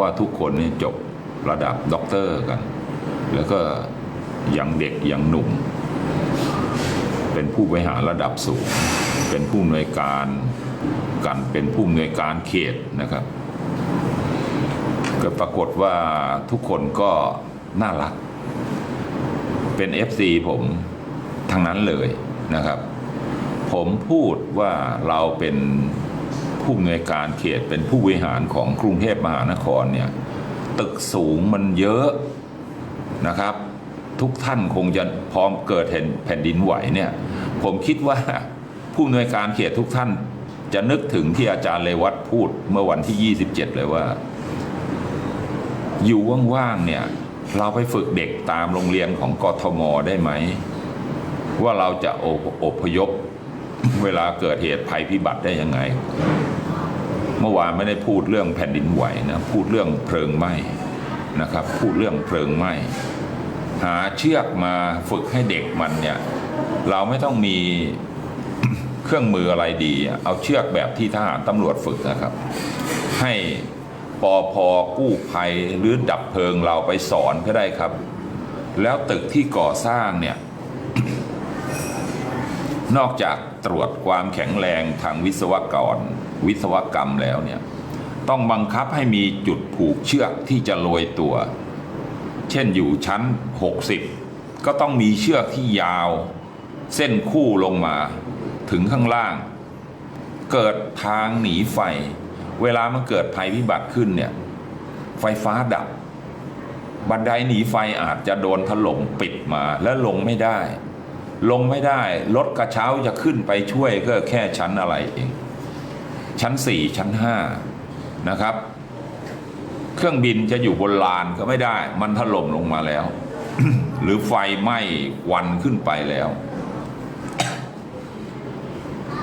ว่าทุกคนนี่จบระดับด็อกเตอร์กัน แล้วก็ยังเด็กยังหนุ่ม เป็นผู้บริหารระดับสูง เป็นผู้อำนวยการกันเป็นผู้อำนวยการเขตนะครับ ก็ปรากฏว่าทุกคนก็น่ารัก เป็น FC ผมทั้งนั้นเลยนะครับ ผมพูดว่าเราเป็น ผู้อำนวยการเขตเป็นผู้บริหารของกรุงเทพมหานครเนี่ยตึกสูงมันเยอะนะครับ ทุกท่านคงจะพร้อมเกิดเห็นแผ่นดินไหวเนี่ยผมคิดว่าผู้อำนวยการเขตทุกท่านจะนึกถึงที่อาจารย์เลวัตพูดเมื่อวันที่ 27 เลยว่า อยู่ว่างๆเนี่ยเราไปฝึกเด็กตามโรงเรียนของกทมได้ไหม ว่าเราจะอพอพยพเวลาเกิดเหตุภัยพิบัติได้ยังไง เมื่อวานไม่ได้พูดเรื่องแผ่นดินไหวนะพูดเรื่องเพลิงไหม้นะครับ พูดเรื่องเพลิงไหม้หาเชือกมาฝึกให้เด็กมันเนี่ยเราไม่ต้องมีเครื่องมืออะไรดี เอาเชือกแบบที่ทหารตำรวจฝึกนะครับ ให้ปอพอกู้ภัยหรือดับเพลิงเราไปสอนก็ได้ครับ แล้วตึกที่ก่อสร้างเนี่ย นอกจากตรวจความแข็งแรงทางวิศวกร วิศวกรรมแล้วเนี่ยต้องบังคับให้มีจุดผูกเชือกที่จะโรยตัว เช่นอยู่ชั้น 60 ก็ต้องมีเชือกที่ยาว เส้นคู่ลงมาถึงข้างล่าง เกิดทางหนีไฟ เวลามันเกิดภัยพิบัติขึ้นเนี่ยไฟฟ้าดับ บันไดหนีไฟอาจจะโดนถล่มปิดมาแล้วลงไม่ได้ ลงไม่ได้ รถกระเช้าจะขึ้นไปช่วยก็แค่ชั้นอะไรเอง ชั้นสี่ชั้นห้านะครับ เครื่องบินจะอยู่บนลานก็ไม่ได้ มันถล่มลงมาแล้ว หรือไฟไหม้วันขึ้นไปแล้ว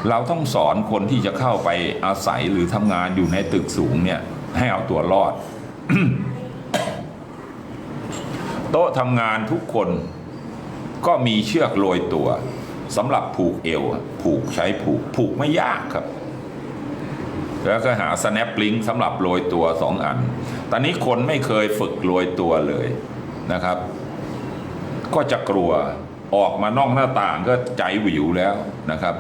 เราต้องสอนคนที่จะเข้าไปอาศัยหรือทำงานอยู่ในตึกสูงเนี่ย ให้เอาตัวรอด โต๊ะทำงานทุกคนก็มีเชือกโรยตัวสำหรับผูกเอว ผูกใช้ผูก ผูกไม่ยากครับ แล้วก็หา snap link สำหรับโรยตัวสองอัน ตอนนี้คนไม่เคยฝึกโรยตัวเลยนะครับ ก็จะกลัวออกมานอกหน้าต่างก็ใจหวิวแล้วนะครับ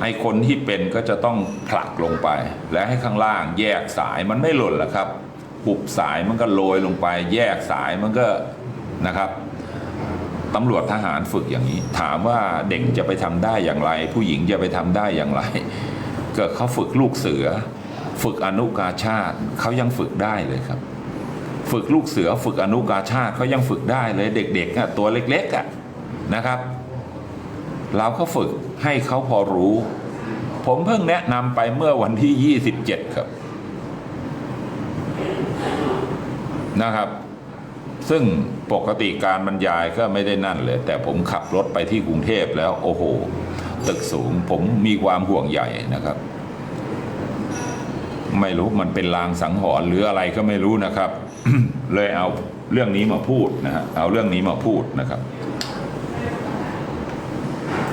ไอ้คนที่เป็นก็จะต้องผลักลงไป และให้ข้างล่างแยกสายมันไม่หล่นหรอกครับ ปุบสายมันก็โรยลงไป แยกสายมันก็นะครับตำรวจทหารฝึกอย่างนี้ ถามว่าเด็กจะไปทำได้อย่างไร ผู้หญิงจะไปทำได้อย่างไร ก็เขาฝึกลูกเสือ ฝึกอนุกาชาติเขายังฝึกได้เลยครับ ฝึกลูกเสือฝึกอนุกาชาติเขายังฝึกได้เลยเด็กๆตัวเล็กๆะนะครับ เราก็ฝึกให้เขาพอรู้ ผมเพิ่งแนะนำไปเมื่อวันที่ 27 ครับนะครับ ซึ่งปกติการบรรยายก็ไม่ได้นั่นเลย แต่ผมขับรถไปที่กรุงเทพแล้วโอ้โห ตึกสูง ผมมีความห่วงใหญ่นะครับ ไม่รู้มันเป็นลางสังหรณ์หรืออะไรก็ไม่รู้นะครับ เลยเอาเรื่องนี้มาพูดนะฮะเอาเรื่องนี้มาพูดนะครับ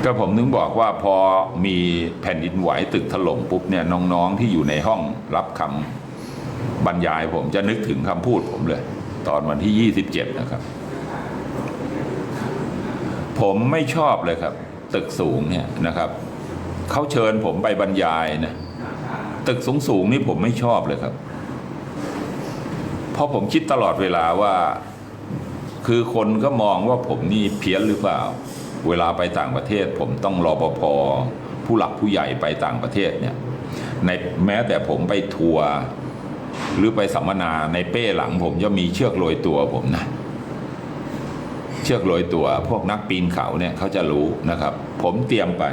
ก็ผมนึงบอกว่าพอมีแผ่นดินไหวตึกถล่มปุ๊บเนี่ยน้องๆที่อยู่ในห้องรับคำบรรยายผมจะนึกถึงคำพูดผมเลย ตอนวันที่ 27 นะครับ ผมไม่ชอบเลยครับ ตึกสูงเนี่ยนะครับเขาเชิญผมไปบรรยายนะตึกสูงๆนี่ผมไม่ชอบเลยครับ เพราะผมคิดตลอดเวลาว่า คือคนก็มองว่าผมนี่เพี้ยนหรือเปล่า เวลาไปต่างประเทศ ผมต้องรอปภผู้หลักผู้ใหญ่ไปต่างประเทศเนี่ยในแม้แต่ผมไปทัวร์หรือไปสัมมนาในเป้หลัง ผมจะมีเชือกโรยตัวผมนะ ชือกโรยตัว พวกนักปีนเขาเนี่ยเขาจะรู้นะครับ ผมเตรียมไป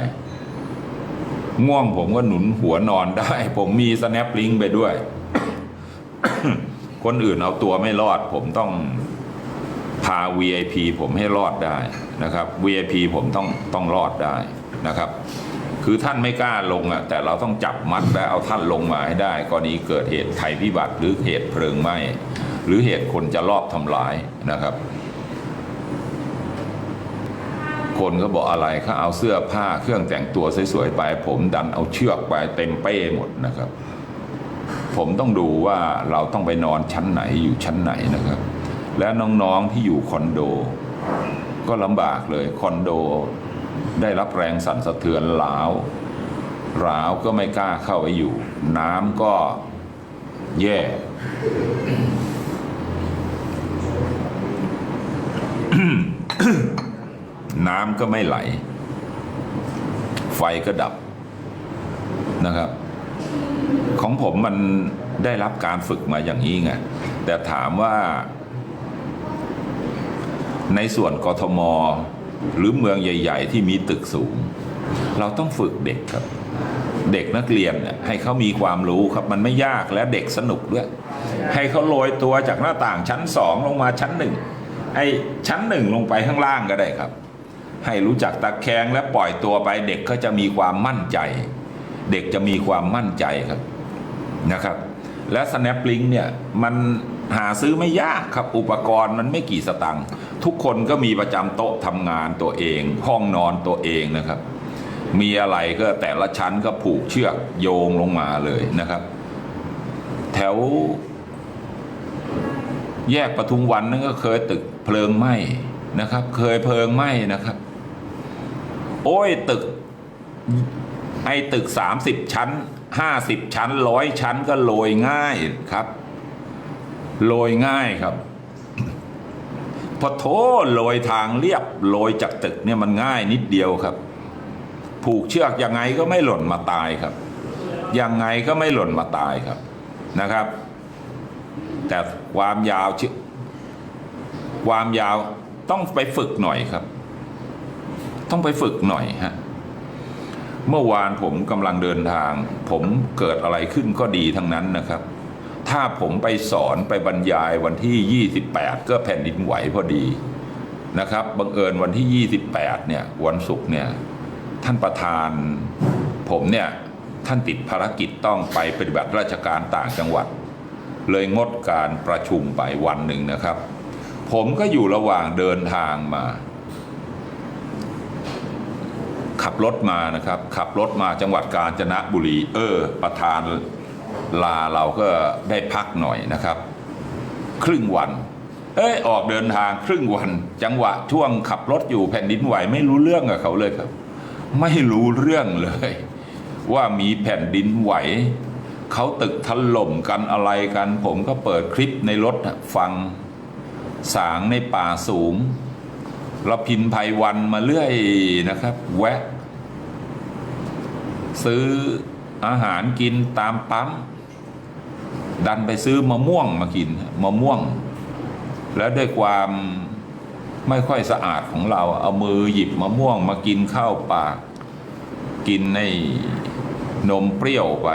ง่วงผมก็หนุนหัวนอนได้ ผมมี snap link ไปด้วย คนอื่นเอาตัวไม่รอด ผมต้องพา VIP ผมให้รอดได้นะครับ VIP ผมต้องต้องรอดได้นะครับ คือท่านไม่กล้าลงอะ แต่เราต้องจับมัดและเอาท่านลงมาให้ได้ กรณีเกิดเหตุภัยพิบัติหรือเหตุเพลิงไหม้หรือเหตุคนจะลอบทำร้ายนะครับ คนก็บอกอะไรเขาเอาเสื้อผ้าเครื่องแต่งตัวสวยๆไป ผมดันเอาเชือกไปเต็มเป้หมดนะครับ ผมต้องดูว่าเราต้องไปนอนชั้นไหนอยู่ชั้นไหนนะครับ และน้องๆที่อยู่คอนโด ก็ลำบากเลยคอนโด ได้รับแรงสั่นสะเทือนหลาวหลาวก็ไม่กล้าเข้าไปอยู่ น้ำก็แย่ น้ำก็ไม่ไหล ไฟก็ดับนะครับ ของผมมันได้รับการฝึกมาอย่างนี้ไงแต่ถามว่า ในส่วนกทม หรือเมืองใหญ่ ๆ ที่มีตึกสูง เราต้องฝึกเด็กครับ เด็กนักเรียนเนี่ยให้เขามีความรู้ครับมันไม่ยากและเด็กสนุกด้วย ให้เขาโรยตัวจากหน้าต่างชั้นสองลงมาชั้นหนึ่งไอ้ชั้นหนึ่งลงไปข้างล่างก็ได้ครับ ให้รู้จักตะแคงและปล่อยตัวไปเด็กก็จะมีความมั่นใจ เด็กจะมีความมั่นใจครับนะครับ และ Snaplink เนี่ยมันหาซื้อไม่ยากครับอุปกรณ์มันไม่กี่สตังค์ทุกคนก็มีประจำโต๊ะทำงานตัวเอง ห้องนอนตัวเองนะครับ มีอะไรก็แต่ละชั้นก็ผูกเชือกโยงลงมาเลยนะครับ แถว แยกปทุมวันนั่นก็เคยตึกเพลิงไหม้นะครับ เคยเพลิงไหม้นะครับ โอ้ยตึกไอ้ตึกสามสิบชั้นห้าสิบชั้นร้อยชั้นก็โรยง่ายครับโรยง่ายครับพอโทโรยทางเรียบโรยจากตึกเนี่ยมันง่ายนิดเดียวครับ ผูกเชือกยังไงก็ไม่หล่นมาตายครับ ยังไงก็ไม่หล่นมาตายครับนะครับ แต่ความยาวชีความยาวต้องไปฝึกหน่อยครับ ต้องไปฝึกหน่อยฮะเมื่อวานผมกำลังเดินทาง ผมเกิดอะไรขึ้นก็ดีทั้งนั้นนะครับ ถ้าผมไปสอนไปบรรยายวันที่ 28 ก็แผ่นดินไหวพอดีนะครับบังเอิญวันที่ 28 เนี่ยวันศุกร์เนี่ยท่านประธานผมเนี่ยท่านติดภารกิจต้องไปปฏิบัติราชการต่างจังหวัด เลยงดการประชุมไปวันหนึ่งนะครับ ผมก็อยู่ระหว่างเดินทางมา ขับรถมานะครับ ขับรถมาจังหวัดกาญจนบุรี เออ ประธานลาเราก็ได้พักหน่อยนะครับ ครึ่งวัน เอ้ยออกเดินทางครึ่งวัน จังหวะช่วงขับรถอยู่แผ่นดินไหวไม่รู้เรื่องกับเขาเลยครับ ไม่รู้เรื่องเลย ว่ามีแผ่นดินไหวเขาตึกถล่มกันอะไรกัน ผมก็เปิดคลิปในรถฟังสางในป่าสูงเราพินภัยวันมาเรื่อยนะครับ แวะ ซื้ออาหารกินตามปั๊ม ดันไปซื้อมะม่วงมากินมะม่วง แล้วด้วยความไม่ค่อยสะอาดของเรา เอามือหยิบมะม่วงมากินเข้าปาก กินในนมเปรี้ยวไป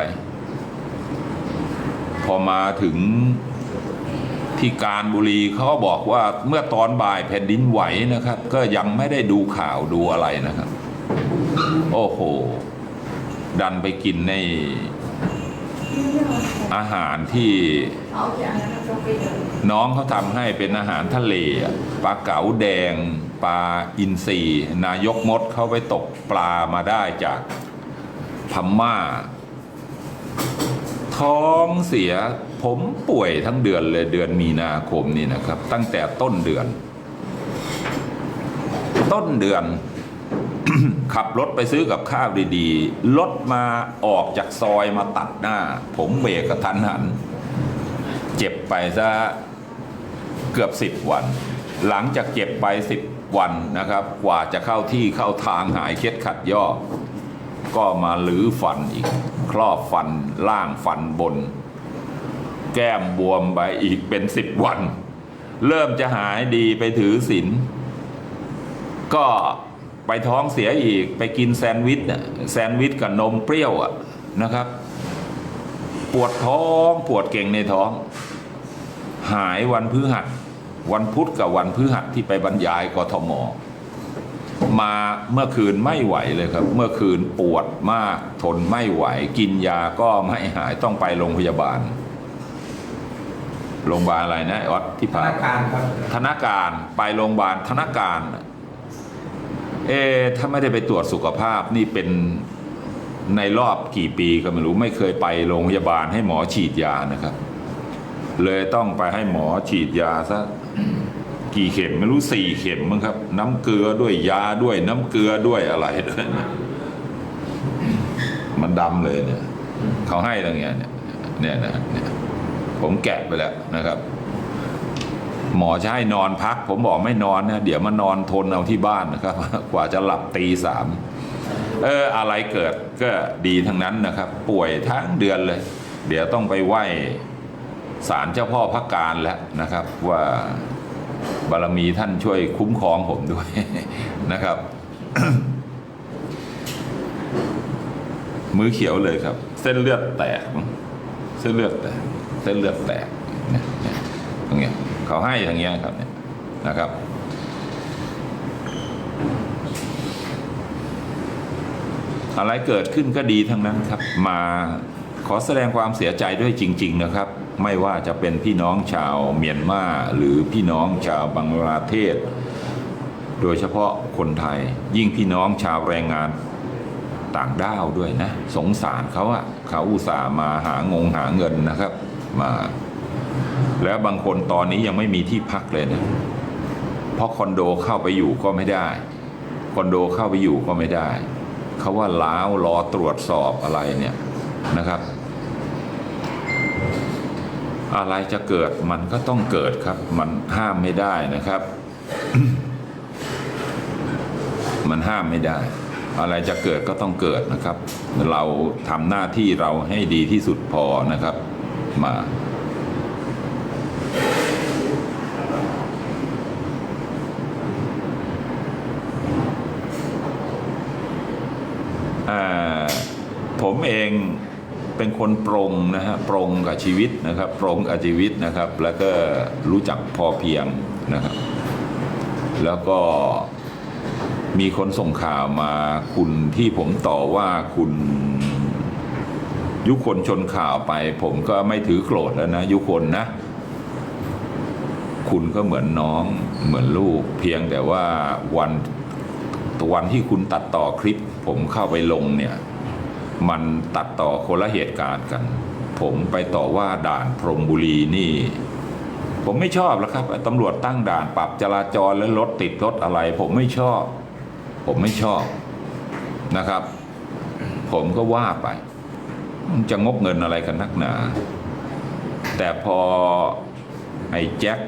พอมาถึงที่การบุรีเขาก็บอกว่าเมื่อตอนบ่ายแผ่นดินไหวนะครับ ก็ยังไม่ได้ดูข่าวดูอะไรนะครับ โอ้โห ดันไปกินในอาหารที่น้องเขาทำให้เป็นอาหารทะเลปลาเก๋าแดง ปลาอินทรีนายกมดเขาไปตกปลามาได้จากพม่า ท้องเสียผมป่วยทั้งเดือนเลยเดือนมีนาคมนี่นะครับ ตั้งแต่ต้นเดือน ต้นเดือน ขับรถไปซื้อกับข้าวดีๆ รถมาออกจากซอยมาตัดหน้า ผมเบรกกระทันหัน เจ็บไปซะเกือบสิบวัน หลังจากเจ็บไปสิบวันนะครับ กว่าจะเข้าที่เข้าทางหายเคล็ดขัดย่อกก็มาลื้อฟันอีก ครอบฟันล่างฟันบน แก้มบวมไปอีกเป็นสิบวัน เริ่มจะหายดีไปถือศีลก็ ไปท้องเสียอีก ไปกินแซนด์วิชน่ะแซนด์วิชกับนมเปรี้ยวอะนะครับ ปวดท้องปวดเก่งในท้อง หายวันพฤหัส วันพุธกับวันพฤหัสที่ไปบรรยายกทมมาเมื่อคืนไม่ไหวเลยครับ เมื่อคืนปวดมากทนไม่ไหว กินยาก็ไม่หายต้องไปโรงพยาบาลโรงพยาบาลอะไรนะไอ้ออสที่ธพานาคารครับธนาการไปโรงพยาบาลธนาการ เอถ้าไม่ได้ไปตรวจสุขภาพนี่เป็นในรอบกี่ปีก็ไม่รู้ไม่เคยไปโรงพยาบาลให้หมอฉีดยานะครับ เลยต้องไปให้หมอฉีดยาซะกี่เข็มไม่รู้สี่เข็มมั้งครับ น้ำเกลือด้วยยาด้วยน้ำเกลือด้วยอะไรด้วยนะมันดำเลยเนี่ยเขาให้ตรงเนี้ยเนี่ยเนี่ยนะเนี่ยผมแกะไปแล้วนะครับ หมอจะให้นอนพัก ผมบอกไม่นอนนะเดี๋ยวมานอนทนเอาที่บ้านนะครับ กว่าจะหลับตีสามเอออะไรเกิดก็ดีทั้งนั้นนะครับ ป่วยทั้งเดือนเลย เดี๋ยวต้องไปไหว้ศาลเจ้าพ่อพักการแล้วนะครับ ว่าบารมีท่านช่วยคุ้มครองผมด้วยนะครับ มือเขียวเลยครับ เส้นเลือดแตก เส้นเลือดแตก เส้นเลือดแตกนี่ย เขาให้ทางเงี้ยครับเนี่ยนะครับอะไรเกิดขึ้นก็ดีทั้งนั้นครับ มาขอแสดงความเสียใจด้วยจริง ๆนะครับ ไม่ว่าจะเป็นพี่น้องชาวเมียนมาหรือพี่น้องชาวบังกลาเทศ โดยเฉพาะคนไทย ยิ่งพี่น้องชาวแรงงานต่างด้าวด้วยนะ สงสารเขาอะเขาอุตส่าห์มาหางงหาเงินนะครับ มา แล้วบางคนตอนนี้ยังไม่มีที่พักเลยนะเพราะคอนโดเข้าไปอยู่ก็ไม่ได้คอนโดเข้าไปอยู่ก็ไม่ได้เขาว่าล้าวรอตรวจสอบอะไรเนี่ยนะครับ อะไรจะเกิดมันก็ต้องเกิดครับ มันห้ามไม่ได้นะครับ มันห้ามไม่ได้ อะไรจะเกิดก็ต้องเกิดนะครับ เราทำหน้าที่เราให้ดีที่สุดพอนะครับ มา อ่า ผมเองเป็นคนปรงนะฮะปรงกับชีวิตนะครับปรงกับชีวิตนะครับ แล้วก็รู้จักพอเพียงนะครับ แล้วก็มีคนส่งข่าวมาคุณที่ผมต่อว่าคุณยุคนชนข่าวไป ผมก็ไม่ถือโกรธแล้วนะยุคนนะ คุณก็เหมือนน้องเหมือนลูก เพียงแต่ว่าวันวันที่คุณตัดต่อคลิป ผมเข้าไปลงเนี่ย มันตัดต่อคนละเหตุการณ์กัน ผมไปต่อว่าด่านพรหมบุรีนี่ ผมไม่ชอบแล้วครับตำรวจตั้งด่านปรับจราจรและรถติดรถอะไร ผมไม่ชอบ ผมไม่ชอบนะครับ ผมก็ว่าไป จะงกเงินอะไรกันนักหนา แต่พอไอ้แจ็ค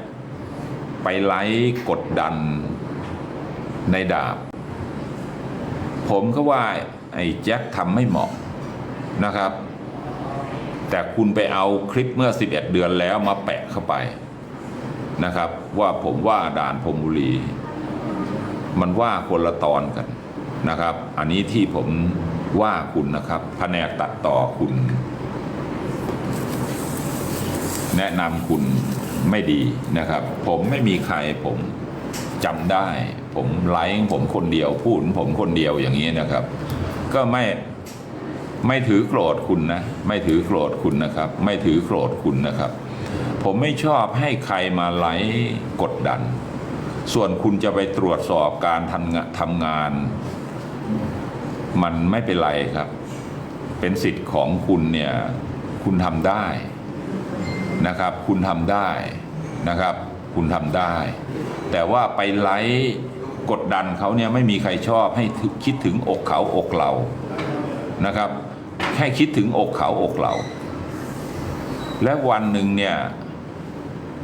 ไปไล่กดดันในดาบ ผมก็ว่าไอ้แจ็คทำไม่เหมาะ นะครับ แต่คุณไปเอาคลิปเมื่อ 11 เดือนแล้วมาแปะเข้าไปนะครับ ว่าผมว่าด่านพรมบุรี มันว่าคนละตอนกันนะครับ อันนี้ที่ผมว่าคุณนะครับแผนกตัดต่อคุณ แนะนำคุณไม่ดีนะครับ ผมไม่มีใครผมจำได้ ผมไลฟ์ผมคนเดียวพูดผมคนเดียวอย่างนี้นะครับ ก็ไม่ ไม่ถือโกรธคุณนะ ไม่ถือโกรธคุณนะครับ ไม่ถือโกรธคุณนะครับ ผมไม่ชอบให้ใครมาไลฟ์กดดัน ส่วนคุณจะไปตรวจสอบการทำงานทำงาน มันไม่เป็นไรครับ เป็นสิทธิ์ของคุณเนี่ย คุณทำได้นะครับ คุณทำได้นะครับ คุณทำได้ แต่ว่าไปไลฟ์กดดันเขาเนี่ยไม่มีใครชอบให้คิดถึงอกเขาอกเรานะครับ แค่คิดถึงอกเขาอกเรา และวันหนึ่งเนี่ย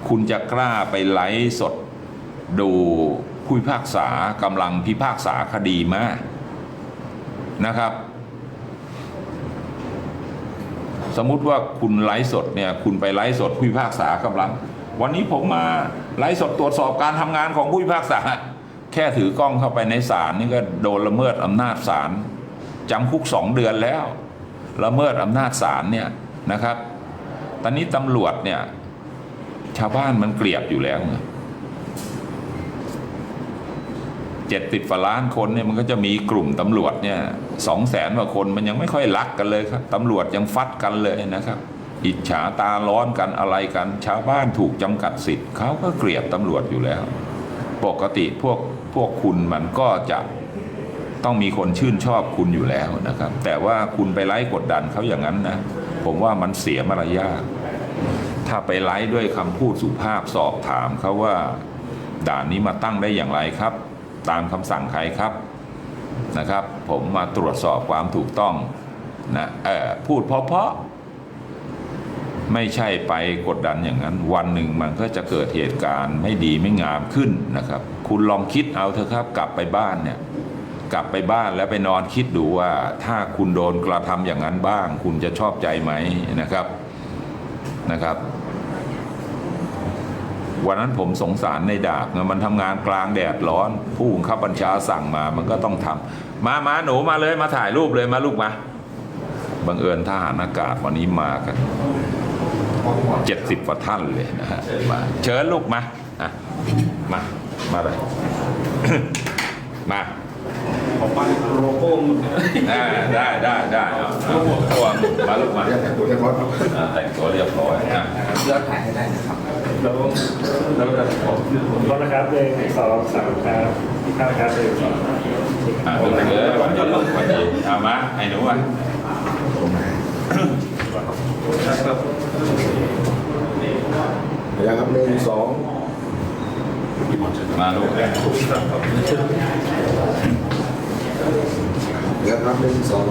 คุณจะกล้าไปไลฟ์สด ดูผู้พิพากษากำลังพิพากษาคดีมานะครับ สมมุติว่าคุณไลฟ์สดเนี่ย คุณไปไลฟ์สดผู้พิพากษากำลัง วันนี้ผมมาไลฟ์สดตรวจสอบการทำงานของผู้พิพากษา แค่ถือกล้องเข้าไปในศาลนี่ก็โดนละเมิดอำนาจศาลจำคุกสองเดือนแล้ว ละเมิดอำนาจศาลเนี่ยนะครับ ตอนนี้ตำรวจเนี่ย ชาวบ้านมันเกลียดอยู่แล้วไงเจ็ดสิบล้านคนเนี่ยมันก็จะมีกลุ่มตำรวจเนี่ยสองแสนกว่าคนมันยังไม่ค่อยรักกันเลยครับตำรวจยังฟัดกันเลยนะครับ อิจฉาตาร้อนกันอะไรกัน ชาวบ้านถูกจำกัดสิทธิ์เขาก็เกลียดตำรวจอยู่แล้ว ปกติพวกพวกคุณมันก็จะ ต้องมีคนชื่นชอบคุณอยู่แล้วนะครับ แต่ว่าคุณไปไล่กดดันเขาอย่างนั้นนะ ผมว่ามันเสียมารยาทถ้าไปไล่ด้วยคำพูดสุภาพสอบถามเขาว่า ด่านนี้มาตั้งได้อย่างไรครับ ตามคำสั่งใครครับนะครับ ผมมาตรวจสอบความถูกต้องนะเออพูดเพราะๆไม่ใช่ไปกดดันอย่างนั้น วันหนึ่งมันก็จะเกิดเหตุการณ์ไม่ดีไม่งามขึ้นนะครับ คุณลองคิดเอาเถอะครับ กลับไปบ้านเนี่ย กลับไปบ้านแล้วไปนอนคิดดูว่าถ้าคุณโดนกระทำอย่างนั้นบ้าง คุณจะชอบใจไหมนะครับนะครับ วันนั้นผมสงสารในดาบนะมันทำงานกลางแดดร้อน ผู้บังคับบัญชาสั่งมามันก็ต้องทำมามาหนูมาเลยมาถ่ายรูปเลยมาลูกมาบังเอิญทหารอากาศวันนี้มากันเจ็ดสิบกว่าท่านเลยนะฮะมาเชิญลูกมาอะมา มาเลยมา มปั้นโลโก้มึงได้ได้ได้ได้เอาเอาตัวมาลูกมาแต่งตัวเรียบร้อยแต่งตัวเรียบร้อยอะเลือกถ่ายให้ได้นะครับแล้วแล้วจะผมก็นะครับเลยสองสามครับที่ข้าวครับเลยสองอ่าลูกเอ้ยวันนี้วันนี้เอามาไอ้หนูมาตรงไหนยังครับหนึ่งสองมาลูก เดี๋ยวครับหนึ่งสอง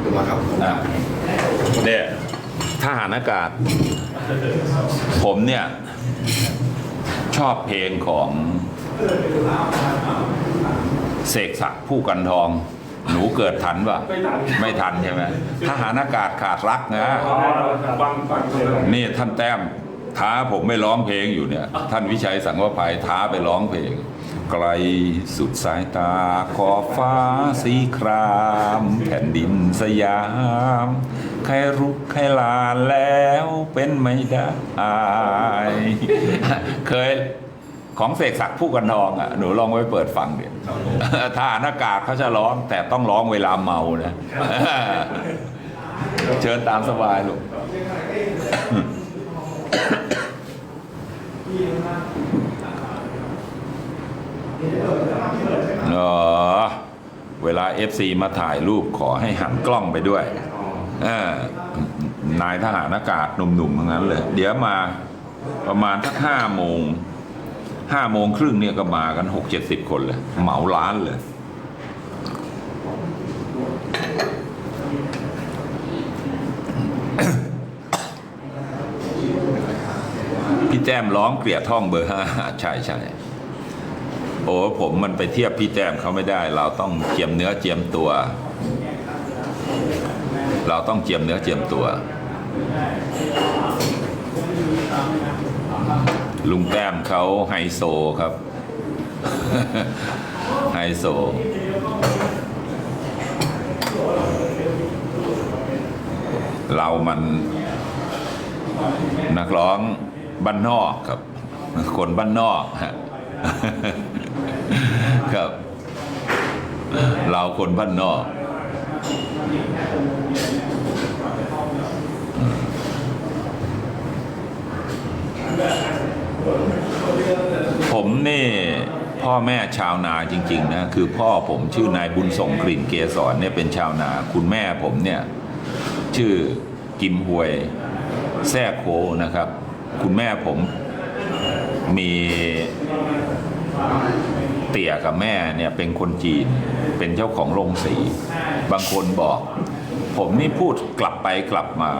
เดี๋ยวมาครับอะเนี่ยทหารอากาศ ผมเนี่ย ชอบเพลงของเสกศักดิ์ผู้กันทอง หนูเกิดทันปะไม่ทันใช่ไหมทหารอากาศขาดรักนะนี่ท่านแต้มท้าผมไม่ร้องเพลงอยู่เนี่ย ท่านวิชัยสังวภัยท้าไปร้องเพลง ไกลสุดสายตาขอบฟ้าสีคราม แผ่นดินสยาม ใครรุกใครลานแล้วเป็นไม่ได้ เคยของเสกศักดิ์ผู้กันทองอะหนูลองไว้เปิดฟังเดี๋ยวถ้าหน้ากากเขาจะร้องแต่ต้องร้องเวลาเมานะเชิญตามสบายลูก เออเวลา FC มาถ่ายรูปขอให้หันกล้องไปด้วยเออนายทหารอากาศหนุ่มๆทั้งนั้นเลย เดี๋ยวมาประมาณทักห้าโมงห้าโมงครึ่งเนี่ยก็มากันหกเจ็ดสิบคนเลย เหมาร้านเลย พี่แต้มร้องเกลียดท่องเบอร์ห้าใช่ใช่ โอ้ผมมันไปเทียบพี่แต้มเขาไม่ได้ เราต้องเจียมเนื้อเจียมตัว เราต้องเจียมเนื้อเจียมตัว ลุงแต้มเขาไฮโซครับไฮโซเรามันนักร้องบ้านนอกครับ คนบ้านนอกฮะ ครับ เราคนบ้านนอก ผมนี่พ่อแม่ชาวนาจริง ๆ นะ คือพ่อผมชื่อนายบุญส่งกลิ่นเกษรเนี่ยเป็นชาวนา คุณแม่ผมเนี่ย ชื่อกิมฮวยแซ่โคนะครับ คุณแม่ผมมี เตี่ยกับแม่เนี่ยเป็นคนจีน เป็นเจ้าของโรงสี บางคนบอก ผมนี่พูดกลับไปกลับมา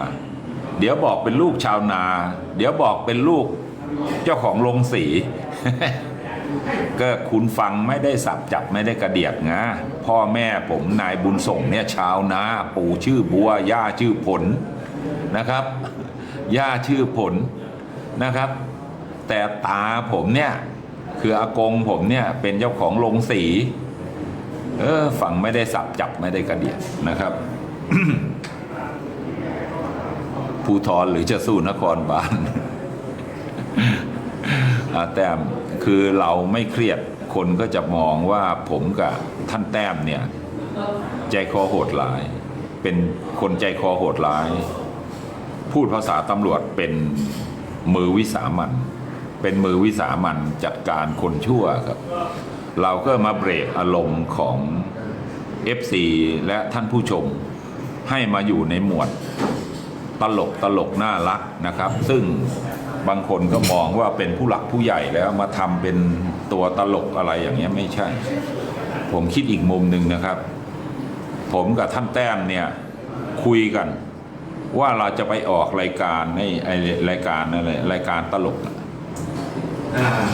เดี๋ยวบอกเป็นลูกชาวนา เดี๋ยวบอกเป็นลูกเจ้าของโรงสี ก็คุณฟังไม่ได้สับจับไม่ได้กระเดียดนะพ่อแม่ผมนายบุญส่งเนี่ยชาวนา ปู่ชื่อบัว ย่าชื่อผลนะครับ ย่าชื่อผลนะครับ แต่ตาผมเนี่ย คืออากงผมเนี่ยเป็นเจ้าของโรงสี เออฟังไม่ได้สับจับไม่ได้กระเดียดนะครับภูทรหรือจะสู้นครบาลแต้มคือเราไม่เครียดคนก็จะมองว่าผมกับท่านแต้มเนี่ย ใจคอโหดร้าย เป็นคนใจคอโหดร้าย พูดภาษาตำรวจเป็นมือวิสามัน เป็นมือวิสามันจัดการคนชั่วครับ เราก็มาเบรกอารมณ์ของ FC และท่านผู้ชม ให้มาอยู่ในหมวดตลกตลกน่ารักนะครับ ซึ่งบางคนก็มองว่าเป็นผู้หลักผู้ใหญ่แล้วมาทำเป็นตัวตลกอะไรอย่างเงี้ยไม่ใช่ ผมคิดอีกมุมหนึ่งนะครับ ผมกับท่านแต้มเนี่ยคุยกัน ว่าเราจะไปออกรายการในรายการอะไรรายการตลกอะ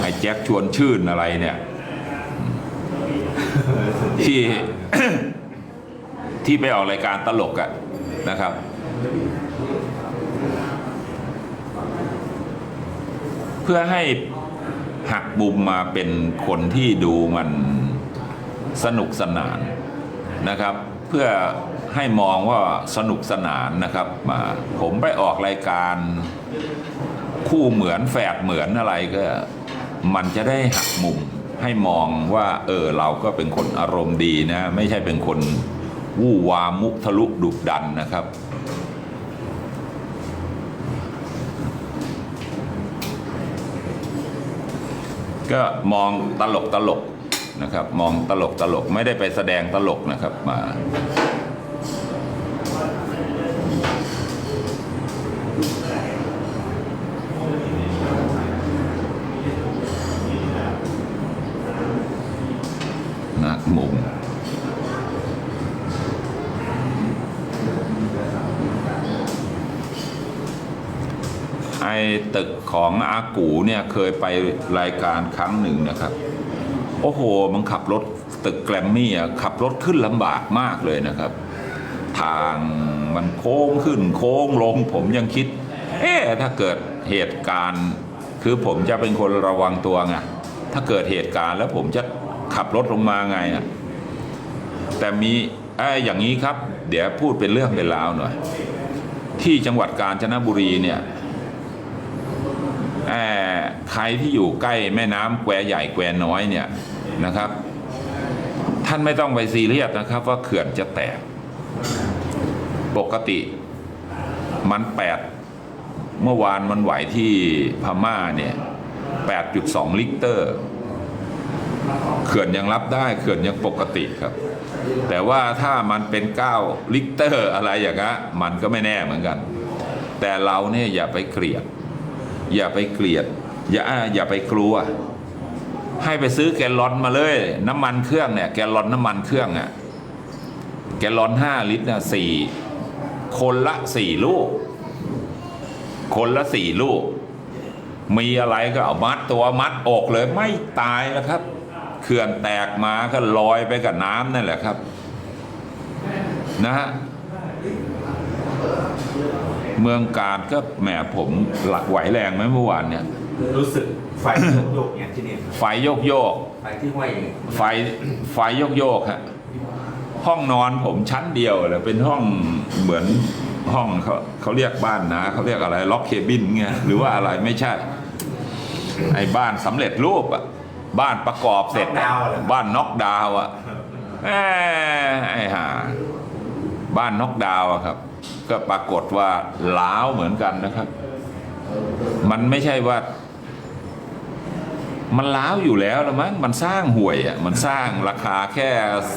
ไอ้แจ็คชวนชื่นอะไรเนี่ย ที่ที่ไปออกรายการตลกอะนะครับ เพื่อให้หักมุมมาเป็นคนที่ดูมันสนุกสนานนะครับ เพื่อให้มองว่าสนุกสนานนะครับมาผมไปออกรายการ คู่เหมือนแฝดเหมือนอะไรก็ มันจะได้หักมุมให้มองว่า เออเราก็เป็นคนอารมณ์ดีนะ ไม่ใช่เป็นคนวู่วามุทะลุดุดันนะครับก็มองตลกตลกนะครับ มองตลกตลกไม่ได้ไปแสดงตลกนะครับมา นักมุม ไอ้ตึก ของอากูเนี่ยเคยไปรายการครั้งหนึ่งนะครับ โอ้โห มันขับรถตึกแกรมมี่อะขับรถขึ้นลำบากมากเลยนะครับ ทางมันโค้งขึ้นโค้งลง ผมยังคิด เอ๊ะถ้าเกิดเหตุการณ์ คือผมจะเป็นคนระวังตัวไงถ้าเกิดเหตุการณ์แล้วผมจะขับรถลงมาไงอะแต่มีไอ้อย่างนี้ครับ เดี๋ยวพูดเป็นเรื่องเป็นราวหน่อย ที่จังหวัดกาญจนบุรีเนี่ย ใครที่อยู่ใกล้แม่น้ำแควใหญ่แควน้อยเนี่ยนะครับ ท่านไม่ต้องไปซีเรียสนะครับ ว่าเขื่อนจะแตก ปกติมันแปดเมื่อวานมันไหวที่พม่าเนี่ย8.2ลิตรเขื่อนยังรับได้เขื่อนยังปกติครับ แต่ว่าถ้ามันเป็น 9 ลิตรอะไรอย่างเงี้ยมันก็ไม่แน่เหมือนกัน แต่เราเนี่ยอย่าไปเกลียด อย่าไปเกลียด อย่าอย่าไปกลัว ให้ไปซื้อแกลลอนมาเลย น้ำมันเครื่องเนี่ยแกลลอนน้ำมันเครื่องอะแกลลอนห้าลิตรนี่ยสี่คนละสี่ลูก คนละสี่ลูก มีอะไรก็เอามัดตัวมัดอกเลยไม่ตายแล้วครับเขื่อนแตกมาก็ลอยไปกับน้ำนั่นแหละครับ นะฮะ เมืองการก็แหมผมหลักไหวแรงไหมเมื่อวานเนี่ย รู้สึกไฟโยกๆเนี่ยที่นี่ไฟโยกโยก ไฟที่ห้อยไฟไฟโยกโยกฮะห้องนอนผมชั้นเดียวเลยเป็นห้องเหมือนห้องเขาเขาเรียกบ้านนะเขาเรียกอะไรล็อกเคบินเงี้ยหรือว่าอะไรไม่ใช่ไอ้บ้านสำเร็จรูปอะบ้านประกอบเสร็จอะบ้านน็อกดาวน์อะแหมไอ้ห่าบ้านน็อกดาวน์อะครับ ก็ปรากฏว่าล้าวเหมือนกันนะครับ มันไม่ใช่ว่า มันล้าวอยู่แล้วละมั้งมันสร้างห่วยอะมันสร้างราคาแค่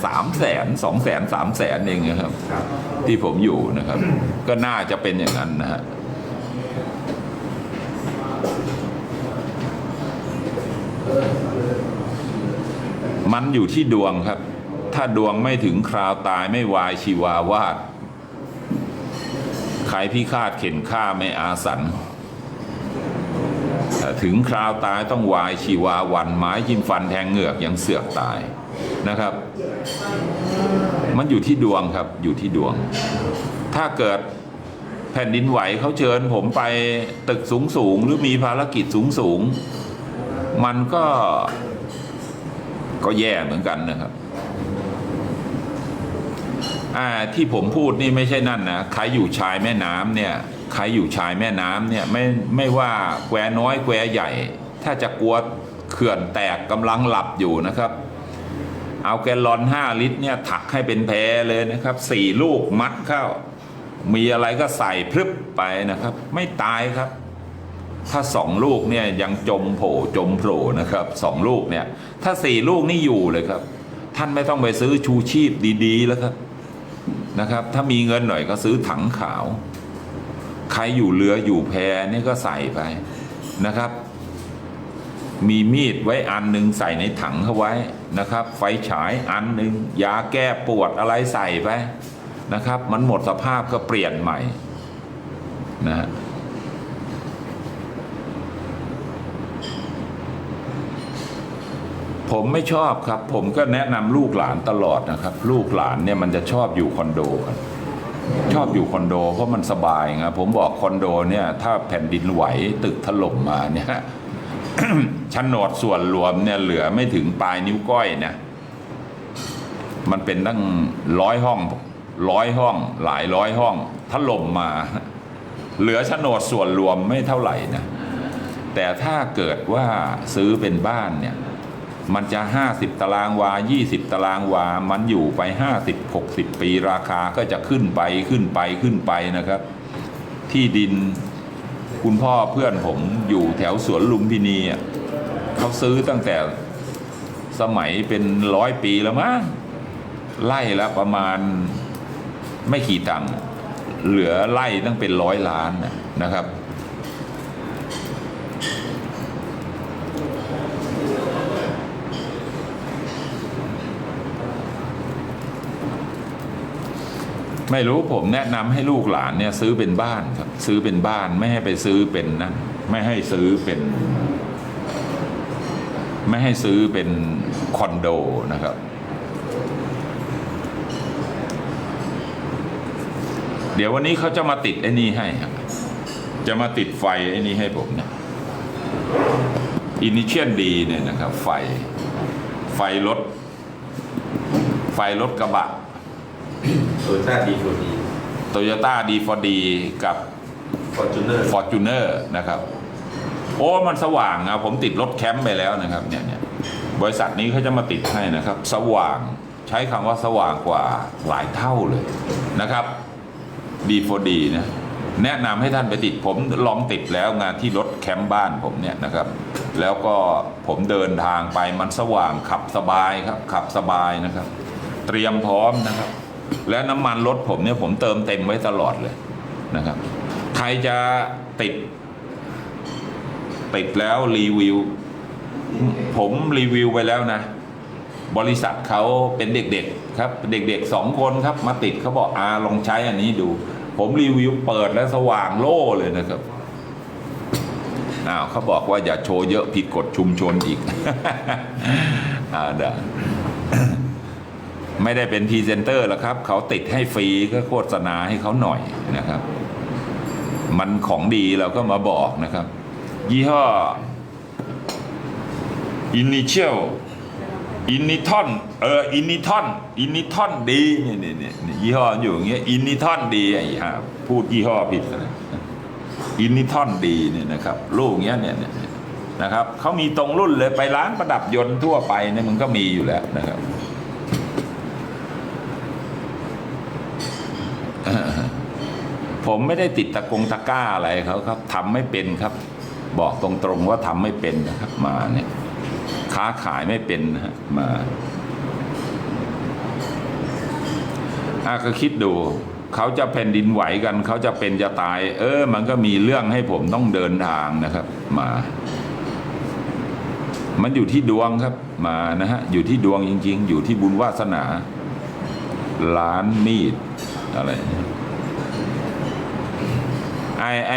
สามแสนสองแสนสามแสนเองนะครับ ที่ผมอยู่นะครับ ก็น่าจะเป็นอย่างนั้นนะฮะมันอยู่ที่ดวงครับ ถ้าดวงไม่ถึงคราวตายไม่วายชีวาวาด ใครพิฆาตเข็นฆ่าไม่อาสันถึงคราวตายต้องวายชีวาวันไม้จิ้มฟันแทงเหงือกยังเสือกตายนะครับ มันอยู่ที่ดวงครับอยู่ที่ดวง ถ้าเกิดแผ่นดินไหวเขาเชิญผมไปตึกสูงสูงหรือมีภารกิจสูงสูง มันก็ก็แย่เหมือนกันนะครับ ที่ผมพูดนี่ไม่ใช่นั่นนะใครอยู่ชายแม่น้ำเนี่ยใครอยู่ชายแม่น้ำเนี่ยไม่ไม่ว่าแควน้อยแควใหญ่ ถ้าจะกลัวเขื่อนแตกกำลังหลับอยู่นะครับ เอาแกลลอนห้าลิตรเนี่ยถักให้เป็นแพรเลยนะครับสี่ลูกมัดเข้า มีอะไรก็ใส่พรึบไปนะครับ ไม่ตายครับ ถ้าสองลูกเนี่ยยังจมโผจมโผล่นะครับสองลูกเนี่ย ถ้าสี่ลูกนี่อยู่เลยครับ ท่านไม่ต้องไปซื้อชูชีพดี ๆ แล้วครับ นะครับ ถ้ามีเงินหน่อยก็ซื้อถังขาว ใครอยู่เรืออยู่แพนี่ก็ใส่ไปนะครับ มีมีดไว้อันหนึ่งใส่ในถังเขาไว้นะครับ ไฟฉายอันหนึ่งยาแก้ปวดอะไรใส่ไปนะครับ มันหมดสภาพก็เปลี่ยนใหม่นะฮะ ผมไม่ชอบครับ ผมก็แนะนำลูกหลานตลอดนะครับ ลูกหลานเนี่ยมันจะชอบอยู่คอนโดกันชอบอยู่คอนโดเพราะมันสบายไงผมบอกคอนโดเนี่ยถ้าแผ่นดินไหวตึกถล่มมาเนี่ย โฉนดส่วนรวมเนี่ยเหลือไม่ถึงปลายนิ้วก้อยนะมันเป็นตั้งร้อยห้องร้อยห้อง หลายร้อยห้องถล่มมา เหลือโฉนดส่วนรวมไม่เท่าไหร่นะแต่ถ้าเกิดว่าซื้อเป็นบ้านเนี่ย มันจะ 50 ตารางวา 20 ตารางวา มันอยู่ไป 50 60 ปีราคาก็จะขึ้นไปขึ้นไปขึ้นไปนะครับ ที่ดินคุณพ่อเพื่อนผมอยู่แถวสวนลุมพินีเขาซื้อตั้งแต่สมัยเป็นร้อยปีแล้วมั้งไล่ละประมาณไม่ขี่ตังเหลือไล่ตั้งเป็นร้อยล้านนะครับ ไม่รู้ผมแนะนำให้ลูกหลานเนี่ยซื้อเป็นบ้านครับ ซื้อเป็นบ้านไม่ให้ไปซื้อเป็นนั่นไม่ให้ซื้อเป็น ไม่ให้ซื้อเป็นคอนโดนะครับ เดี๋ยววันนี้เขาจะมาติดไอ้นี่ให้ครับจะมาติดไฟไอ้นี่ให้ผมเนี่ยอินิเชียนดีเนี่ยนะครับ ไฟ ไฟรถ ไฟรถกระบะ โซต้าดีฟูดีโตโยต้าดีฟอดีกับฟอร์จูเนอร์ฟอร์จูเนอร์นะครับ โอ้มันสว่างอะผมติดรถแคมป์ไปแล้วนะครับเนี่ยเนี่ยบริษัทนี้เขาจะมาติดให้นะครับ สว่างใช้คำว่าสว่างกว่าหลายเท่าเลยนะครับดีฟอดีนะแนะนำให้ท่านไปติดผมลองติดแล้วงานที่รถแคมป์บ้านผมเนี่ยนะครับ แล้วก็ผมเดินทางไปมันสว่างขับสบายครับขับสบายนะครับ เตรียมพร้อมนะครับ และน้ำมันรถผมเนี่ยผมเติมเต็มไว้ตลอดเลยนะครับ ใครจะติด ติดแล้วรีวิว ผมรีวิวไปแล้วนะ บริษัทเขาเป็นเด็กๆครับ เด็กๆสองคนครับ มาติดเขาบอกอาลองใช้อันนี้ดู ผมรีวิวเปิดแล้วสว่างโล่เลยนะครับอ้าวเขาบอกว่าอย่าโชว์เยอะผิดกฎชุมชนอีก อ่าเด้อ ไม่ได้เป็นพรีเซนเตอร์หรอกครับ เขาติดให้ฟรีก็โฆษณาให้เขาหน่อยนะครับ มันของดีเราก็มาบอกนะครับ ยี่ห้อ Initial อินนิทอนเอออินนิทอนอินนิทอนดีเนี่ยเนี่ยเนี่ยยี่ห้ออยู่อย่างเงี้ยอินนิทอนดีไอ้ห่าพูดยี่ห้อผิดนะอินนิทอนดีเนี่ยนะครับลูกเงี้ยเนี่ยเนี่ยนะครับเขามีตรงรุ่นเลยไปร้านประดับยนต์ทั่วไปเนี่ยมันก็มีอยู่แล้วนะครับ ผมไม่ได้ติดตะกงตะกร้าอะไรเขาครับทำไม่เป็นครับ บอกตรงๆว่าทำไม่เป็นนะครับ มาเนี่ยค้าขายไม่เป็นนะฮะมาอาก็คิดดู เขาจะแผ่นดินไหวกัน เขาจะเป็นจะตาย เออ มันก็มีเรื่องให้ผมต้องเดินทางนะครับ มา มันอยู่ที่ดวงครับ มานะฮะ อยู่ที่ดวงจริง ๆ อยู่ที่บุญวาสนา ล้านมีดอะไรไอ ไอ